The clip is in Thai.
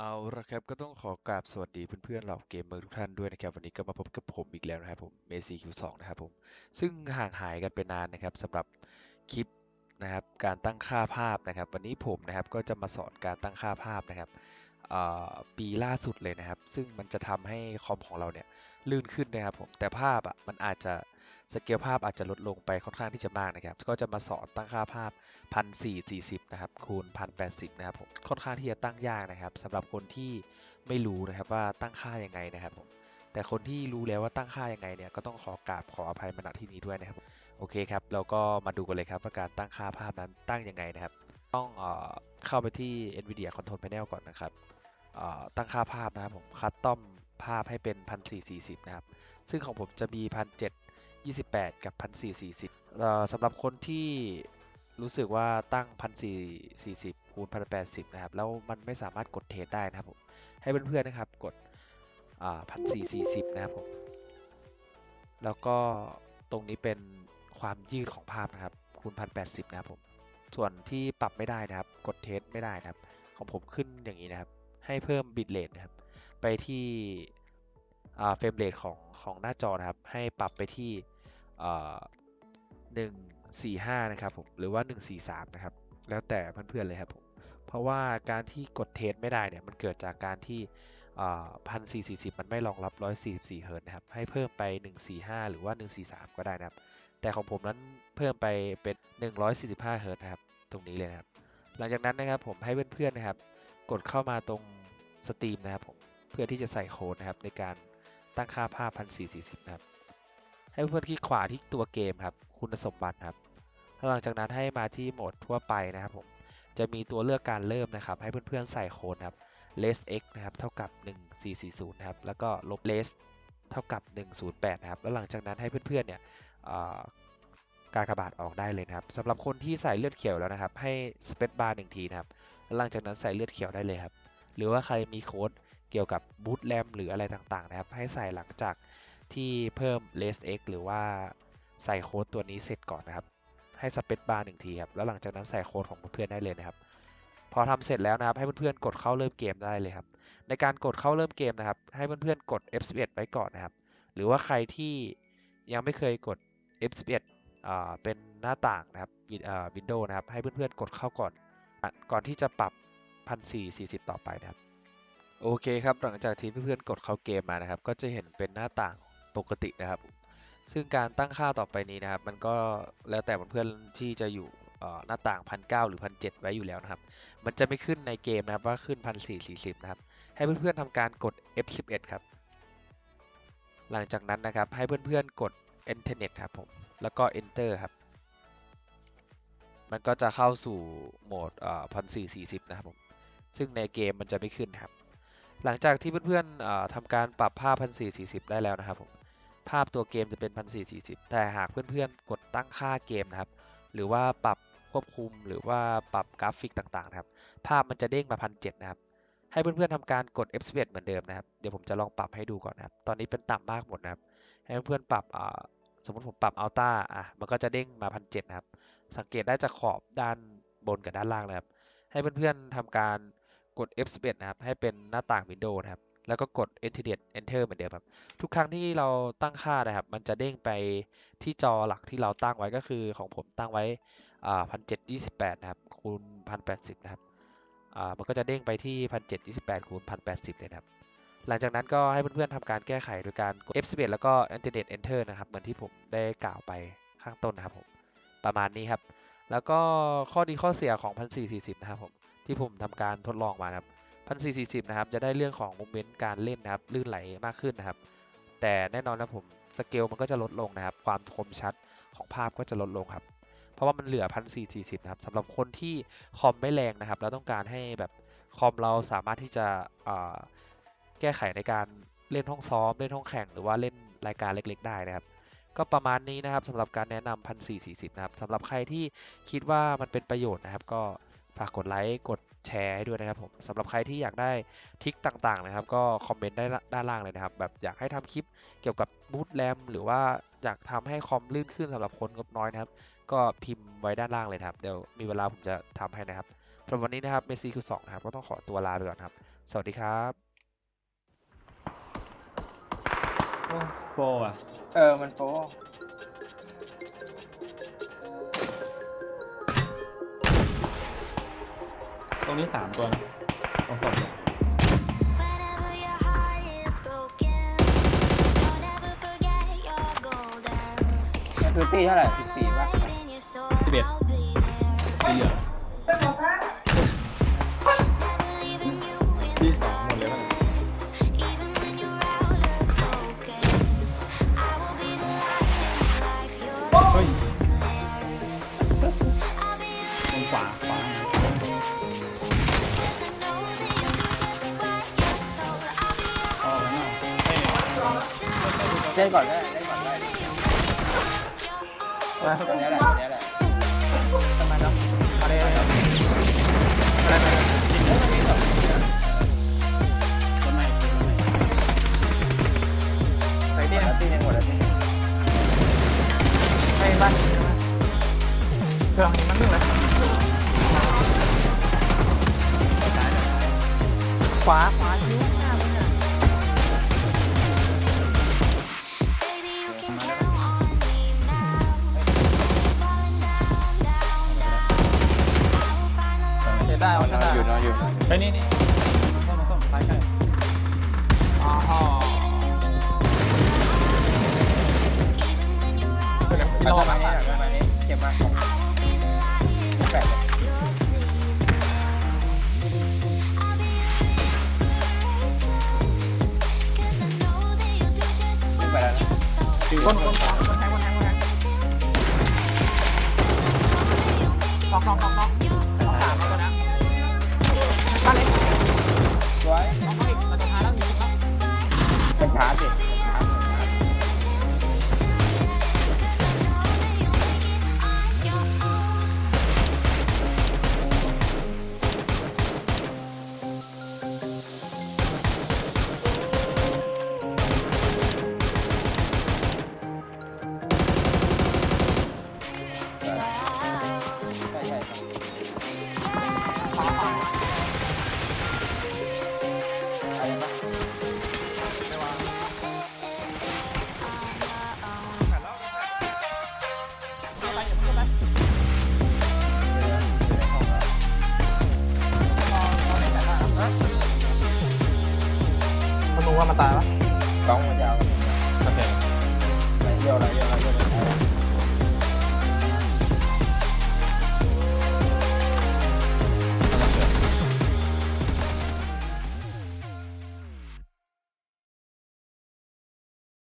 เอาละครับก็ต้องขอกราบสวัสดีเพื่อนๆเหล่าเกมเมอร์ทุกท่านด้วยนะครับ วันนี้ก็มาพบกับผมอีกแล้วนะครับผมเมซี่คิวสองนะครับผมซึ่งห่างหายกันไปนานนะครับสำหรับคลิปนะครับการตั้งค่าภาพนะครับ วันนี้ผมนะครับก็จะมาสอนการตั้งค่าภาพนะครับปีล่าสุดเลยนะครับ ซึ่งมันจะทำให้คอมของเราเนี่ยลื่นขึ้นนะครับผมแต่ภาพอะมันอาจจะ สเกลภาพอาจจะลดลงไปค่อนข้างที่จะมากนะครับ ก็จะมาสอนตั้งค่าภาพ 1440 นะครับ คูณ 1080 นะครับผมค่อนข้างที่จะตั้งยากนะครับสำหรับคนที่ไม่รู้นะครับว่าตั้งค่ายังไงนะครับผมแต่คนที่รู้แล้วว่าตั้งค่ายังไงเนี่ยก็ต้องขอกราบขออภัยมาณที่นี้ด้วยนะครับโอเคครับเราก็มาดูกันเลยครับว่าการตั้งค่าภาพนั้นตั้งยังไงนะครับ ต้องเออเข้าไปที่ NVIDIA Control Panel ก่อนนะครับตั้งค่าภาพนะครับผมคัสตอมภาพให้เป็น 1440 นะครับ ซึ่งของผมจะมี 128 กับ 1440เอ่อสำหรับคนที่รู้สึกว่าตั้ง 1440คูณ1080 นะครับ แล้วมันไม่สามารถกดเทสได้นะครับผม ให้เพื่อนๆนะครับกดอ่า1440 นะครับผม แล้วก็ตรงนี้เป็นความยืดของภาพนะครับ คูณ1080 นะครับผม ส่วนที่ปรับไม่ได้นะครับ กดเทสไม่ได้นะครับ ของผมขึ้นอย่างนี้นะครับ ให้เพิ่มบิตเรทนะครับ ไปที่เฟรมเรทของของหน้าจอนะครับ ให้ปรับไปที่ อ่า145นะครับผมหรือว่า143นะครับแล้วแต่เพื่อนๆเลยครับผมเพราะว่าการที่กดเทสไม่ได้เนี่ยมันเกิดจากการที่พันสี่สี่สิบมันไม่รองรับ144เฮิร์ตนะครับให้เพิ่มไป145หรือว่า143ก็ได้นะครับแต่ของผมนั้นเพิ่มไปเป็น145เฮิร์ตนะครับตรงนี้เลยนะครับหลังจากนั้นนะครับผมให้เพื่อนๆนะครับกดเข้ามาตรงสตรีมนะครับผมเพื่อที่จะใส่โค้ดนะครับในการตั้งค่าภาพ 1440 นะครับ ให้เพื่อนคลิกขวาที่ตัวเกมครับ คุณสมบัติครับหลังจากนั้นให้มาที่โหมดทั่วไปนะครับผม จะมีตัวเลือกการเริ่มนะครับ ให้เพื่อนๆใส่โค้ดครับ less x นะครับ เท่ากับ 1440นะครับ แล้วก็ลบ less เท่ากับ 108นะครับ แล้วหลังจากนั้นให้เพื่อนๆเนี่ยกากบาทออกได้เลยนะครับสำหรับคนที่ใส่เลือดเขียวแล้วนะครับ ให้ space bar หนึ่งทีนะครับ หลังจากนั้นใส่เลือดเขียวได้เลยครับ หรือว่าใครมีโค้ดเกี่ยวกับบูตแรมหรืออะไรต่างๆนะครับ ให้ใส่หลังจาก ที่เพิ่ม less x หรือว่าใส่โค้ดตัวนี้เสร็จก่อนนะครับ ให้สเปซบาร์หนึ่งทีครับ แล้วหลังจากนั้นใส่โค้ดของเพื่อนได้เลยนะครับ พอทำเสร็จแล้วนะครับ ให้เพื่อนๆกดเข้าเริ่มเกมได้เลยครับ ในการกดเข้าเริ่มเกมนะครับ ให้เพื่อนๆกด F11 ไว้ก่อนนะครับ หรือว่าใครที่ยังไม่เคยกด F11 อ่าเป็นหน้าต่างนะครับวินโดว์นะครับ ให้เพื่อนๆกดเข้าก่อน ก่อนที่จะปรับ 1440 ต่อไปนะครับ โอเคครับ หลังจากที่เพื่อนๆกดเข้าเกมมานะครับ ก็จะเห็นเป็นหน้าต่าง ปกตินะครับ ซึ่งการตั้งค่าต่อไปนี้นะครับ มันก็แล้วแต่เพื่อนที่จะอยู่หน้าต่างพันเหรือพันเไว้อยู่แล้วนะครับ มันจะไม่ขึ้นในเกมนะครับว่าขึ้นพันสี่สี่สิบนะครับ ให้เพื่อนๆทำการกด F11 ครับ หลังจากนั้นนะครับให้เพื่อนๆกด Enter ครับผม แล้วก็ Enter ครับ มันก็จะเข้าสู่โหมดพันสี่สี่สิบนะครับผม ซึ่งในเกมมันจะไม่ขึ้นครับ หลังจากที่เพื่อนๆทำการปรับภาพพันสี่สี่สิบได้แล้วนะครับผม ภาพตัวเกมจะเป็นพันสี่สี่สิบแต่หากเพื่อนๆ กดตั้งค่าเกมนะครับ หรือว่าปรับควบคุมหรือว่าปรับกราฟิกต่างๆ นะครับ ภาพมันจะเด้งมาพันเนะครับ ให้เพื่อนๆทำการกด F11 เหมือนเดิมนะครับ เดี๋ยวผมจะลองปรับให้ดูก่อนนะครับ ตอนนี้เป็นต่ำมากหมดนะครับ ให้เพื่อนๆปรับสมมติผมปรับอัลต้าอะ มันก็จะเด้งมาพันเนะครับ สังเกตได้จากขอบด้านบนกับด้านล่างนะครับ ให้เพื่อนๆทำการกด F11 นะครับ ให้เป็นหน้าต่างวินโดว์นะครับ แล้วก็กด Enter Enter เหมือนเดิมครับ ทุกครั้งที่เราตั้งค่านะครับ มันจะเด้งไปที่จอหลักที่เราตั้งไว้ก็คือของผมตั้งไว้พันเจ็ดยี่สิบแปดนะครับคูณพันแปดสิบนะครับมันก็จะเด้งไปที่พันเจ็ดยี่สิบแปดคูณพันแปดสิบเลยนะครับ หลังจากนั้นก็ให้เพื่อนๆทำการแก้ไขโดยการกด F11 แล้วก็ Enter Enter นะครับ เหมือนที่ผมได้กล่าวไปข้างต้นนะครับผม ประมาณนี้ครับ แล้วก็ข้อดีข้อเสียของ 1440 นะครับผม ที่ผมทำการทดลองมาครับ 1440 นะครับ จะได้เรื่องของโมเมนต์การเล่นนะครับ ลื่นไหลมากขึ้นนะครับ แต่แน่นอนนะผมสเกลมันก็จะลดลงนะครับ ความคมชัดของภาพก็จะลดลงครับ เพราะว่ามันเหลือ 1440 นะครับสำหรับคนที่คอมไม่แรงนะครับ แล้วต้องการให้แบบคอมเราสามารถที่จะแก้ไขในการเล่นห้องซ้อม เล่นห้องแข่ง หรือว่าเล่นรายการเล็ก ๆ ได้นะครับ ก็ประมาณนี้นะครับสำหรับการแนะนำ1440 นะครับสำหรับใครที่คิดว่ามันเป็นประโยชน์นะครับ ก็ ฝากกดไลค์กดแชร์ให้ด้วยนะครับผมสำหรับใครที่อยากได้ทิกต่างๆนะครับ ก็คอมเมนต์ได้ด้านล่างเลยนะครับ แบบอยากให้ทำคลิปเกี่ยวกับบูตแรมหรือว่าอยากทำให้คอมลื่นขึ้นสำหรับคนงบน้อยนะครับ ก็พิมพ์ไว้ด้านล่างเลยนะครับ เดี๋ยวมีเวลาผมจะทำให้นะครับสำหรับวันนี้นะครับเมสซี่คือสองนะครับ ก็ต้องขอตัวลาไปก่อนครับ สวัสดีครับโอ้โปรอะ เออ มันโปร ตรงนี้สามตัวนะตรงศพเนี่ย Whenever your heart is broken, don't ever forget you're golden. มันคือตีเท่าไหร่สิบสี่ป่ะ Light in your soul, Biệt. I'll be there. สีเหลือง เล่นก่อนได้เล่นก่อนได้ตัวนี้แหละตัวนี้แหละทำไมเนาะมาเลยครับอะไรไปยิงต้นไม้ใส่ตีนะตีหนึ่งหมดแล้วตีหนึ่งให้บ้านเครื่องนี้มันนึ่งเลยขวาขวาชิ้ว นอนอยู่เฮ้ยนี่นี่ส้มมาส้มใกล้ใกล้อ๋อ Leaving you alone. Even when you're out, ไปทำไมนี้ทำไมนี้เก็บมา I will be the light in แปด your sleep. I'll be your inspiration. 'Cause I know that you'll do just what Vậy là- you're told. คือต้นต้นต้นต้นแทงต้นแทงต้นแทง Temptation. 'Cause I know that you'll make it ล็อกล็อกล็อกล็อก your ล็อก ป็นชาร์จสิ มัน